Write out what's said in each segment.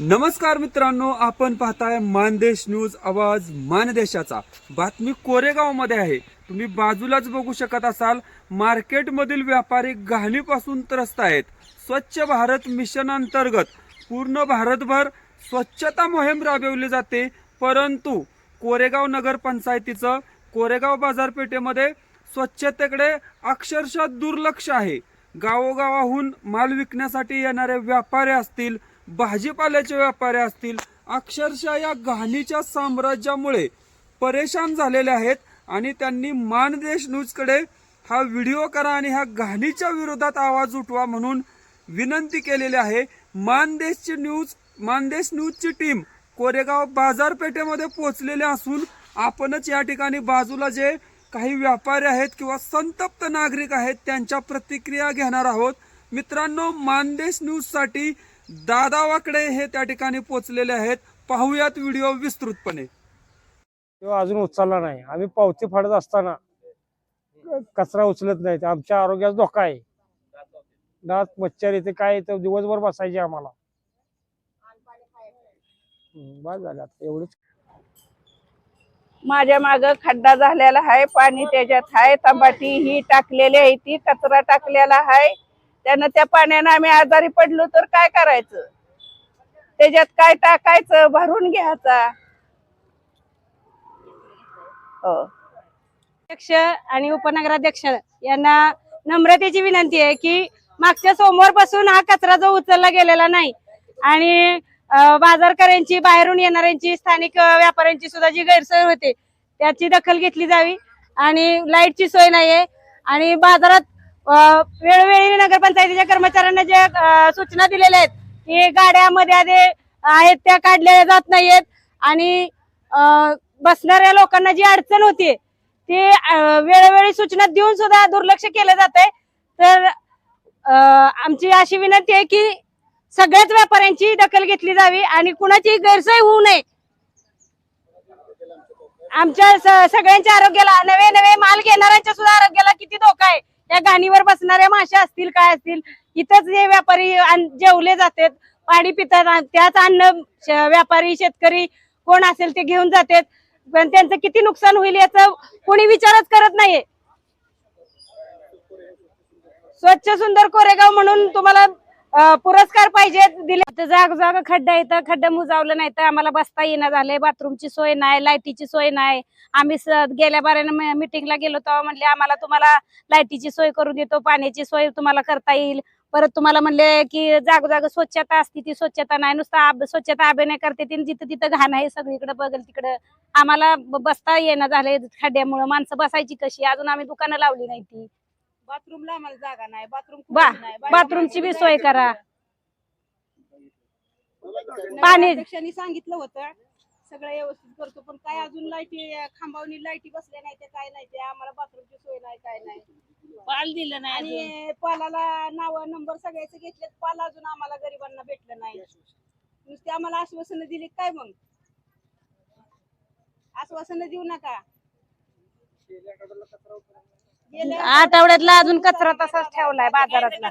नमस्कार मित्रांनो आपण पाहताय मानदेश न्यूज आवाज मानदेशाचा. बातमी कोरेगावमध्ये आहे. तुम्ही बाजूलाच बघू शकत असाल मार्केटमधील व्यापारी घाणीपासून त्रस्त आहेत. स्वच्छ भारत मिशन अंतर्गत पूर्ण भारतभर स्वच्छता मोहीम राबवली जाते. परंतु कोरेगाव नगर पंचायतीचं कोरेगाव बाजारपेठेमध्ये स्वच्छतेकडे अक्षरशः दुर्लक्ष आहे. गावोगावाहून माल विकण्यासाठी येणारे व्यापारी असतील भाजीपाल्याचे व्यापारी असतील अक्षरशः या घाणीच्या साम्राज्यामुळे परेशान झालेले आहेत आणि त्यांनी मानदेश न्यूजकडे हा व्हिडिओ करा आणि ह्या घाणीच्या विरोधात आवाज उठवा म्हणून विनंती केलेली आहे. मानदेशची न्यूज मानदेश न्यूजची टीम कोरेगाव बाजारपेठेमध्ये पोहोचलेले असून आपणच या ठिकाणी बाजूला जे काही व्यापारी आहेत किंवा संतप्त नागरिक आहेत त्यांच्या प्रतिक्रिया घेणार आहोत. मित्रांनो मानदेश न्यूजसाठी दादा वाकडे हे त्या ठिकाणी पोहोचलेले आहेत. पाहूयात व्हिडिओ विस्तृतपणे. तो अजून उचलला नाही. आम्ही पावती फाडत असताना कचरा उचलत नाही. आमच्या आरोग्याचा धोका आहे. डास मच्छर इथे काय तर दिवसभर बसायचे आम्हाला. हम्म, बस झालं आता एवढंच. माझ्या माग खड्डा झालेला आहे पाणी त्याच्यात आहे तंबाटी ही टाकलेली आहे ती कचरा टाकलेला आहे. त्यानं त्या पाण्यानं आम्ही आजारी पडलो तर काय करायचं? त्याच्यात काय टाकायचं? भरून घ्यायचा. हो. अध्यक्ष आणि उपनगराध्यक्ष यांना नम्रतेची विनंती आहे की मागच्या सोमवारपासून हा कचरा जो उचलला गेलेला नाही आणि बाजारकऱ्यांची बाहेरून येणाऱ्यांची स्थानिक व्यापाऱ्यांची सुद्धा जी गैरसोय होते त्याची दखल घेतली जावी आणि लाईटची सोय नाहीये आणि बाजारात वेळोवेळी नगरपंचायतीच्या कर्मचाऱ्यांना जे सूचना दिलेल्या आहेत की गाड्यामध्ये आधी आहेत त्या काढल्या जात नाहीयेत. आणि बसणाऱ्या लोकांना जी अडचण होती ती वेळोवेळी सूचना देऊन सुद्धा दुर्लक्ष केलं जात आहे तर आमची अशी विनंती आहे की सगळ्याच व्यापाऱ्यांची दखल घेतली जावी आणि कुणाची गैरसोय होऊ नये. आमच्या स- सगळ्यांच्या आरोग्याला नवे नवे माल घेणाऱ्यांच्या सुद्धा आरोग्याला किती धोका आहे. त्या गाणीवर बसणाऱ्या मासे असतील काय असतील इथंच हे व्यापारी जेवले जातात पाणी पितात त्याच अन्न व्यापारी शेतकरी कोण असेल ते घेऊन जातात. पण त्यांचं किती नुकसान होईल याचा कोणी विचारच करत नाहीये. स्वच्छ सुंदर कोरेगाव म्हणून तुम्हाला पुरस्कार पाहिजे दिले. जाग जाग खड्डा येतं खड्डा मुजावलं नाही तर आम्हाला बसता येणं झालंय. बाथरूमची सोय नाही लाईटीची सोय नाही. आम्ही गेल्या बाऱ्यानं मिटिंगला गेलो तेव्हा म्हणले आम्हाला तुम्हाला लाईटीची सोय करून देतो पाण्याची सोय तुम्हाला करता येईल. परत तुम्हाला म्हणले की जागोजाग स्वच्छता असते ती स्वच्छता नाही. नुसतं स्वच्छता स्वच्छता अभिनय करते ती जिथं तिथं घाण आहे सगळीकडे बघल तिकडं. आम्हाला बसता येणं झालंय खड्ड्यामुळं. माणसं बसायची कशी? अजून आम्ही दुकानं लावली नाही ती. बाथरूमला आम्हाला जागा नाही बाथरूम बा- बाथरूमची बी सोय करा. पाणी- अध्यक्षांनी सांगितलं होतं सगळं व्यवस्थित करतो पण काय अजून लाईटी खांबावनी लाईटी बसल्या नाही ते काय नाही ते आम्हाला बाथरूमची सोय नाही काय नाही. पाल दिलं नाही अजून. आणि पालाला नाव नंबर सगळ्याचे घेतलेत पाल अजून आम्हाला गरिबांना भेटलं नाही. नुसते आम्हाला आश्वासनं दिली काय मग? आश्वासनं देऊ नका. आठवड्यातला अजून कचरा तसाच ठेवलाय बाजारातला.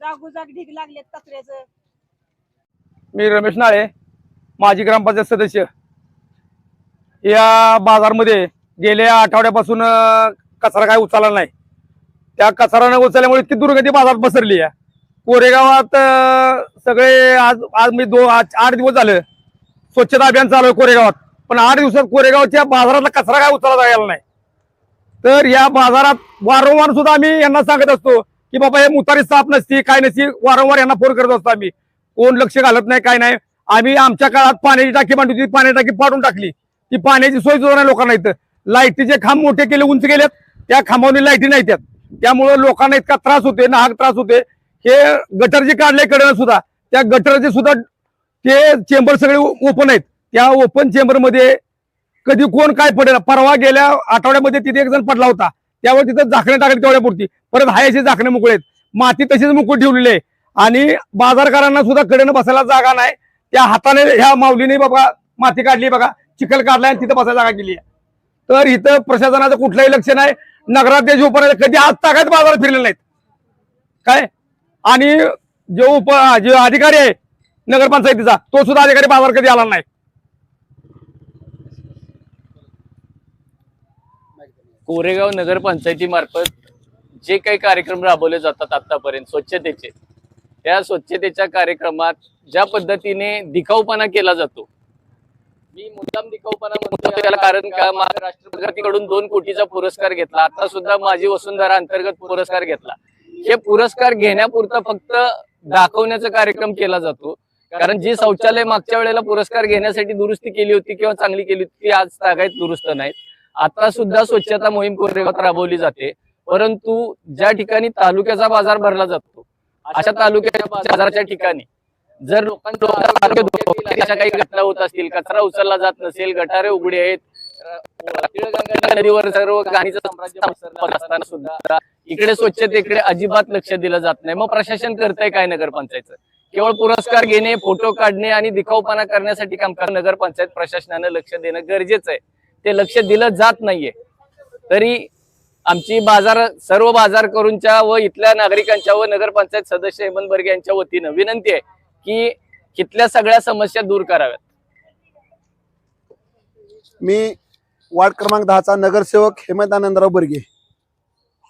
जागोजाग ढीग लागलेत कचऱ्याचं. मी रमेश नाळे माजी ग्रामपंचायत सदस्य. या बाजारमध्ये गेल्या आठवड्यापासून कचरा काय उचलला नाही. त्या कचरा न उचलल्यामुळे इतकी दुर्गती बाजारात पसरली आहे. कोरेगावात सगळे आज आज मी दो आज आठ दिवस झालं. स्वच्छता अभियान चालू आहे कोरेगावात. पण आठ दिवसात कोरेगावच्या बाजारातला कचरा काय उचलला गेला नाही. तर या बाजारात वारंवार सुद्धा आम्ही यांना सांगत असतो की बाबा हे मुतारी साफ नसती काय नसती वारंवार यांना फोन करत असतो आम्ही. कोण लक्ष घालत नाही काय नाही. आम्ही आमच्या काळात पाण्याची टाकी मांडली होती पाण्याची टाकी पाडून टाकली. ती पाण्याची सोय सुद्धा नाही लोकांना इथं. लाईटीचे खांब मोठे केले उंच केलेत त्या खांबावनी लाईटी नाही त्यात. त्यामुळं लोकांना इतका त्रास होते नाहक त्रास होते हे गटर जे काढले कडे सुद्धा त्या गटरचे सुद्धा ते चेंबर सगळे ओपन आहेत. त्या ओपन चेंबरमध्ये कधी कोण काय पडेल? परवा गेल्या आठवड्यामध्ये तिथे एक जण पडला होता. त्यावर तिथं झाकणे टाकले तेवढ्यापुरती. परत हाय झाकणे मोकळे माती तशीच मोकळी ठेवलेली आहे. आणि बाजारकारांना सुद्धा कडेनं बसायला जागा नाही. त्या हाताने ह्या माऊलीने बाबा माती काढली बघा. चिखल काढलाय आणि तिथं बसायला जागा केली आहे. तर इथं प्रशासनाचं कुठलंही लक्ष नाही. नगराध्यक्ष उपाध्यक्ष कधी आज तागात बाजार फिरले नाहीत. काय? आणि जो उप जे अधिकारी आहे नगरपंचायतीचा तो सुद्धा अधिकारी बाजार कधी आला नाही. कोरेगाव नगरपंचायतीमार्फत जे काही कार्यक्रम राबवले जातात आतापर्यंत स्वच्छतेचे. त्या स्वच्छतेच्या कार्यक्रमात ज्या पद्धतीने दिखाऊपणा केला जातो मी मुद्दाम दिखाऊपणा म्हणतो त्याला कारण का राष्ट्रपतीकडून दोन कोटीचा पुरस्कार घेतला. आता सुद्धा माझी वसुंधरा अंतर्गत पुरस्कार घेतला. हे पुरस्कार घेण्यापुरता फक्त दाखवण्याचा कार्यक्रम केला जातो. कारण जी शौचालय मागच्या वेळेला पुरस्कार घेण्यासाठी दुरुस्ती केली होती किंवा चांगली केली होती ती आज तागायत दुरुस्त नाहीत. आता सुद्धा स्वच्छता मोहीम कोरेगावात राबवली जाते. परंतु ज्या ठिकाणी तालुक्याचा बाजार भरला जातो अशा तालुक्याच्या बाजाराच्या ठिकाणी जर लोकांच्या अशा काही घटना होत असतील कचरा उचलला जात नसेल गटारे उघडे आहेत नदीवर सर्व साम्राज्य असताना सुद्धा इकडे स्वच्छतेकडे अजिबात लक्ष दिलं जात नाही. मग प्रशासन करतंय काय नगरपंचायतचं? केवळ पुरस्कार घेणे फोटो काढणे आणि दिखाऊपणा करण्यासाठी काम नगरपंचायत प्रशासनानं लक्ष देणं गरजेचं आहे. ते लक्ष दिलं जात नाहीये. तरी आमची बाजार सर्व बाजार करूनच्या व इथल्या नागरिकांच्या व नगरपंचायत सदस्य हेमंत बर्गे यांच्या वतीनं विनंती आहे की इथल्या सगळ्या समस्या दूर कराव्यात. मी वार्ड क्रमांक दहाचा नगरसेवक हेमंत आनंदराव बर्गे.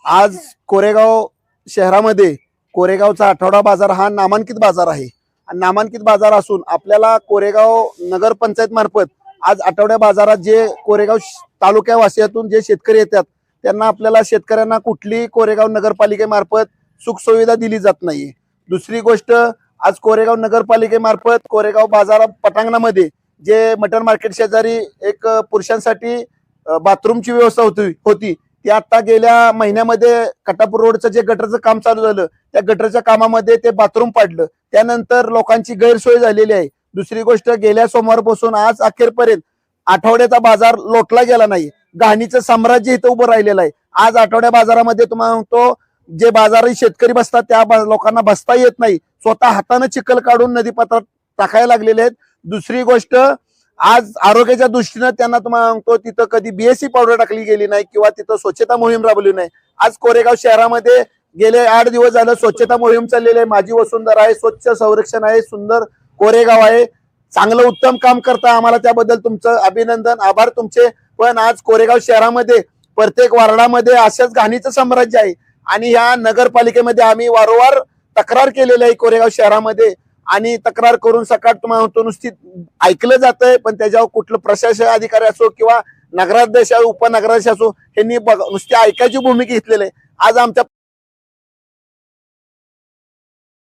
आज कोरेगाव शहरामध्ये कोरेगावचा आठवडा बाजार हा नामांकित बाजार आहे. आणि नामांकित बाजार असून आपल्याला कोरेगाव नगरपंचायत मार्फत आज आठवड्या बाजारात जे कोरेगाव श- तालुक्यावासियातून जे शेतकरी येतात त्यांना आपल्याला शेतकऱ्यांना कुठलीही कोरेगाव नगरपालिकेमार्फत सुखसुविधा दिली जात नाही दुसरी गोष्ट आज कोरेगाव नगरपालिकेमार्फत कोरेगाव बाजार पटांगणामध्ये जे मटन मार्केट शेजारी एक पुरुषांसाठी बाथरूमची व्यवस्था होती होती ती आता गेल्या महिन्यामध्ये कटापूर रोडचं जे गटरचं काम चालू झालं त्या गटरच्या कामामध्ये ते बाथरूम पाडलं. त्यानंतर लोकांची गैरसोय झालेली आहे. दुसरी गोष्ट गेल्या सोमवारपासून आज अखेरपर्यंत आठवड्याचा बाजार लोटला गेला नाही. घाणीचं साम्राज्य इथं उभं राहिलेलं आहे. आज आठवड्या बाजारामध्ये तुम्हाला म्हणतो जे बाजारी शेतकरी बसतात त्या लोकांना बसता येत नाही. स्वतः हातानं चिखल काढून नदीपात्रात टाकायला लागलेले आहेत. दुसरी गोष्ट आज आरोग्याच्या दृष्टीनं त्यांना तुम्हाला सांगतो तिथं कधी बीएससी पावडर टाकली गेली नाही किंवा तिथं स्वच्छता मोहीम राबवली नाही. आज कोरेगाव शहरामध्ये गेले आठ दिवस झालं स्वच्छता मोहीम चाललेली आहे. माझी वसुंधरा आहे स्वच्छ संरक्षण आहे सुंदर कोरेगाव आहे. चांगलं उत्तम काम करता आम्हाला त्याबद्दल तुमचं अभिनंदन आभार तुमचे. पण आज कोरेगाव शहरामध्ये प्रत्येक वार्डामध्ये अशाच घाणीचं साम्राज्य आहे. आणि ह्या नगरपालिकेमध्ये आम्ही वारंवार तक्रार केलेली आहे कोरेगाव शहरामध्ये. आणि तक्रार करून सकाळ तुम्हाला होतो नुसती ऐकलं जातंय पण त्याच्यावर कुठलं प्रशासन अधिकारी असो किंवा नगराध्यक्ष उपनगराध्यक्ष असो यांनी बघ नुसती ऐकायची भूमिका घेतलेली आहे. आज आमच्या